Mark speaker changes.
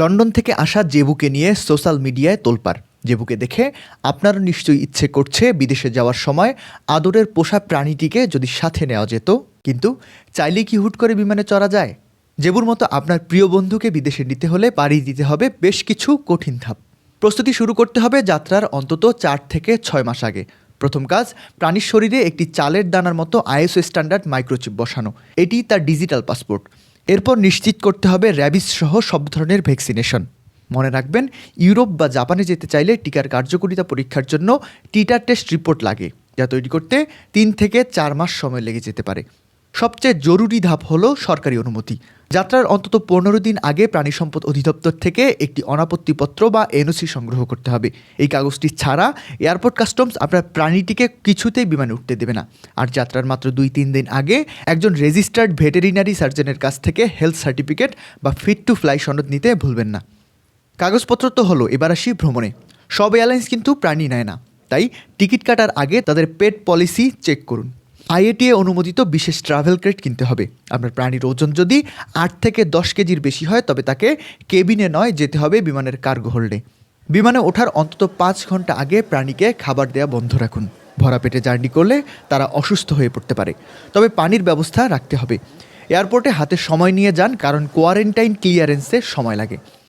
Speaker 1: London থেকে আসা জেবুকে নিয়ে সোশ্যাল মিডিয়ায় তোলপার জেবুকে দেখে আপনারও নিশ্চয়ই ইচ্ছে করছে বিদেশে যাওয়ার সময় আদরের পোষা প্রাণীটিকে যদি সাথে নেওয়া যেত, কিন্তু চাইলে কি হুট করে বিমানে চড়া যায়? জেবুর মতো আপনার প্রিয় বন্ধুকে বিদেশে নিতে হলে পাড়ি দিতে হবে বেশ কিছু কঠিন ধাপ। প্রস্তুতি শুরু করতে হবে যাত্রার অন্তত চার থেকে ছয় মাস আগে। প্রথম কাজ, প্রাণীর শরীরে একটি চালের দানার মতো আইএসও স্ট্যান্ডার্ড মাইক্রোচিপ বসানো। এটি তার ডিজিটাল পাসপোর্ট। এরপর নিশ্চিত করতে হবে র্যাবিস সহ সব ধরনের ভ্যাকসিনেশন। মনে রাখবেন, ইউরোপ বা জাপানে যেতে চাইলে টিকার কার্যকারিতা পরীক্ষার জন্য টিটার টেস্ট রিপোর্ট লাগে, যা তৈরি করতে তিন থেকে চার মাস সময় লেগে যেতে পারে। সবচেয়ে জরুরি ধাপ হলো সরকারি অনুমতি। যাত্রার অন্তত পনেরো দিন আগে প্রাণী সম্পদ অধিদপ্তর থেকে একটি অনাপত্তিপত্র বা এনওসি সংগ্রহ করতে হবে। এই কাগজটি ছাড়া এয়ারপোর্ট কাস্টমস আপনার প্রাণীটিকে কিছুতেই বিমানে উঠতে দেবে না। আর যাত্রার মাত্র দুই তিন দিন আগে একজন রেজিস্টার্ড ভেটেরিনারি সার্জনের কাছ থেকে হেলথ সার্টিফিকেট বা ফিট টু ফ্লাই সনদ নিতে ভুলবেন না। কাগজপত্র তো হলো, এবার আসি ভ্রমণে। সব এয়ারলাইন্স কিন্তু প্রাণী নেয় না। তাই টিকিট কাটার আগে তাদের পেট পলিসি চেক করুন। আইএটিএ অনুমোদিত বিশেষ ট্রাভেল ক্রেট কিনতে হবে। আপনার প্রাণীর ওজন যদি আট থেকে দশ কেজির বেশি হয়, তবে তাকে কেবিনে নয়, যেতে হবে বিমানের কার্গো হোল্ডে বিমানে ওঠার অন্তত পাঁচ ঘণ্টা আগে প্রাণীকে খাবার দেওয়া বন্ধ রাখুন। ভরা পেটে জার্নি করলে তারা অসুস্থ হয়ে পড়তে পারে। তবে পানির ব্যবস্থা রাখতে হবে। এয়ারপোর্টে হাতে সময় নিয়ে যান, কারণ কোয়ারেন্টাইন ক্লিয়ারেন্সে সময় লাগে।